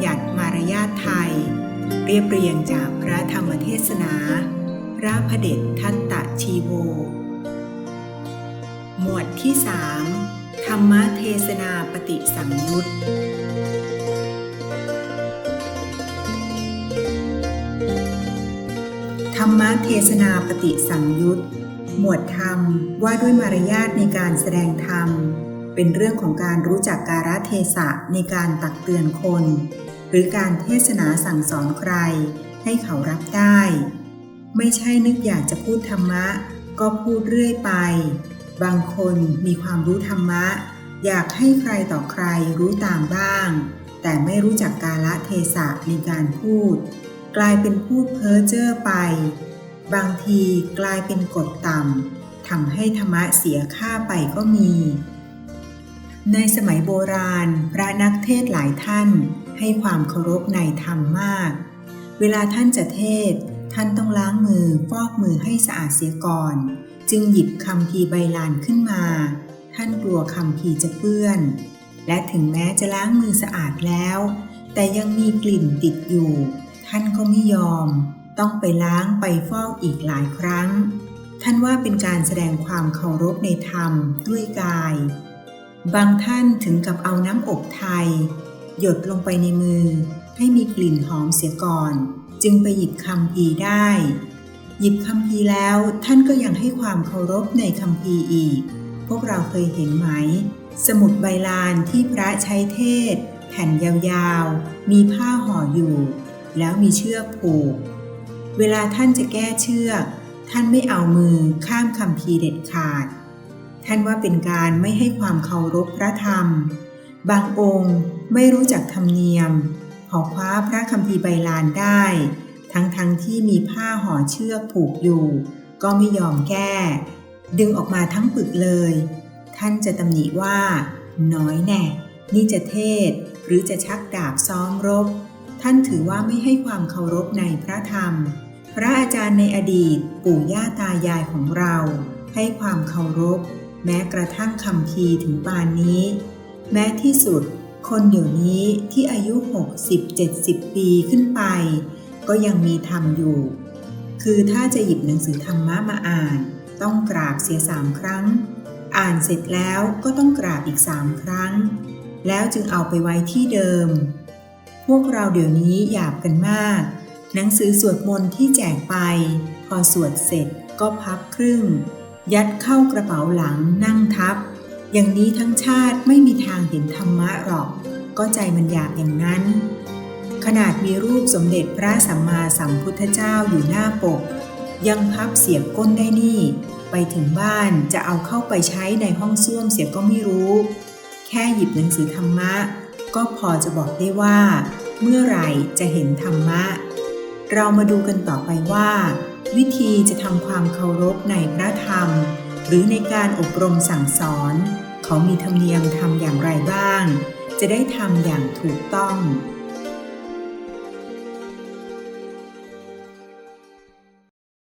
หยาดมารยาทไทย เรียบเรียงจากพระธรรมเทศนา พระพเดชทัตตะชีโว หมวดที่สามธรรมเทศนาปฏิสังยุตธรรมเทศนาปฏิสังยุตหมวดธรรมว่าด้วยมารยาทในการแสดงธรรม เป็นเรื่องของการรู้จักการะเทศะในการตักเตือนคน หรือการเทศนาสั่งสอนใคร ให้เขารับได้ ไม่ใช่นึกอยากจะพูดธรรมะ ก็พูดเรื่อยไป บางคนมีความรู้ธรรมะ อยากให้ใครต่อใครรู้ตามบ้าง แต่ไม่รู้จักกาละเทศะในการพูด กลายเป็นพูดเพ้อเจ้อไป บางทีกลายเป็นกฎต่ำทำให้ธรรมะเสียค่าไปก็มีในสมัยโบราณ พระนักเทศหลายท่าน ให้ความเคารพในธรรมมาก เวลาท่านจะเทศ ท่านต้องล้างมือฟอกมือให้สะอาดเสียก่อน จึงหยิบคำพีใบลานขึ้นมา ท่านกลัวคำพีจะเปื้อน และถึงแม้จะล้างมือสะอาดแล้ว แต่ยังมีกลิ่นติดอยู่ ท่านก็ไม่ยอม ต้องไปล้างไปฟอกอีกหลายครั้ง ท่านว่าเป็นการแสดงความเคารพในธรรมด้วยกายบางท่านถึงกับเอาน้ำอบไทย หยดลงไปในมือ ให้มีกลิ่นหอมเสียก่อน จึงไปหยิบคำพีได้ หยิบคำพีแล้วท่านก็ยังให้ความเคารพในคำพีอีก พวกเราเคยเห็นไหม สมุดใบลานที่พระใช้เทศ แผ่นยาวๆ มีผ้าห่ออยู่ แล้วมีเชือกผูก เวลาท่านจะแก้เชือก ท่านไม่เอามือข้ามคำพีเด็ดขาด ท่านว่าเป็นการไม่ให้ความเคารพพระธรรม บางองค์ไม่รู้จักธรรมเนียม ขอคว้าพระคัมภีร์ใบลานได้ ทั้งๆทที่มีผ้าห่อเชือกผูกอยู่ ก็ไม่ยอมแก้ ดึงออกมาทั้งปึกเลย ท่านจะตำหนิว่า น้อยแน่ นี่จะเทศ หรือจะชักดาบซ้อมรบ ท่านถือว่าไม่ให้ความเคารพในพระธรรม พระอาจารย์ในอดีตปู่ย่าตายายของเรา ให้ความเคารพ แม้กระทั่งคำพีถึงปานนี้ แม้ที่สุด คนเดี๋ยวนี้ที่อายุ 60-70 ปีขึ้นไป ก็ยังมีธรรมอยู่ คือถ้าจะหยิบหนังสือธรรมะมาอ่าน ต้องกราบเสียสามครั้ง อ่านเสร็จแล้วก็ต้องกราบอีกสามครั้ง แล้วจึงเอาไปไว้ที่เดิม พวกเราเดี๋ยวนี้หยาบกันมาก หนังสือสวดมนต์ที่แจกไป พอสวดเสร็จก็พับครึ่ง ยัดเข้ากระเป๋าหลังนั่งทับ อย่างนี้ทั้งชาติไม่มีทางเห็นธรรมะหรอก ก็ใจมันหยาบอย่างนั้น ขนาดมีรูปสมเด็จพระสัมมาสัมพุทธเจ้าอยู่หน้าปก ยังพับเสียบก้นได้นี่ ไปถึงบ้านจะเอาเข้าไปใช้ในห้องส้วมเสียก็ไม่รู้ แค่หยิบหนังสือธรรมะ ก็พอจะบอกได้ว่า เมื่อไหร่จะเห็นธรรมะ เรามาดูกันต่อไปว่า วิธีจะทำความเคารพในพระธรรม หรือในการอบรมสั่งสอน เขามีธรรมเนียมทำอย่างไรบ้าง จะได้ทำอย่างถูกต้อง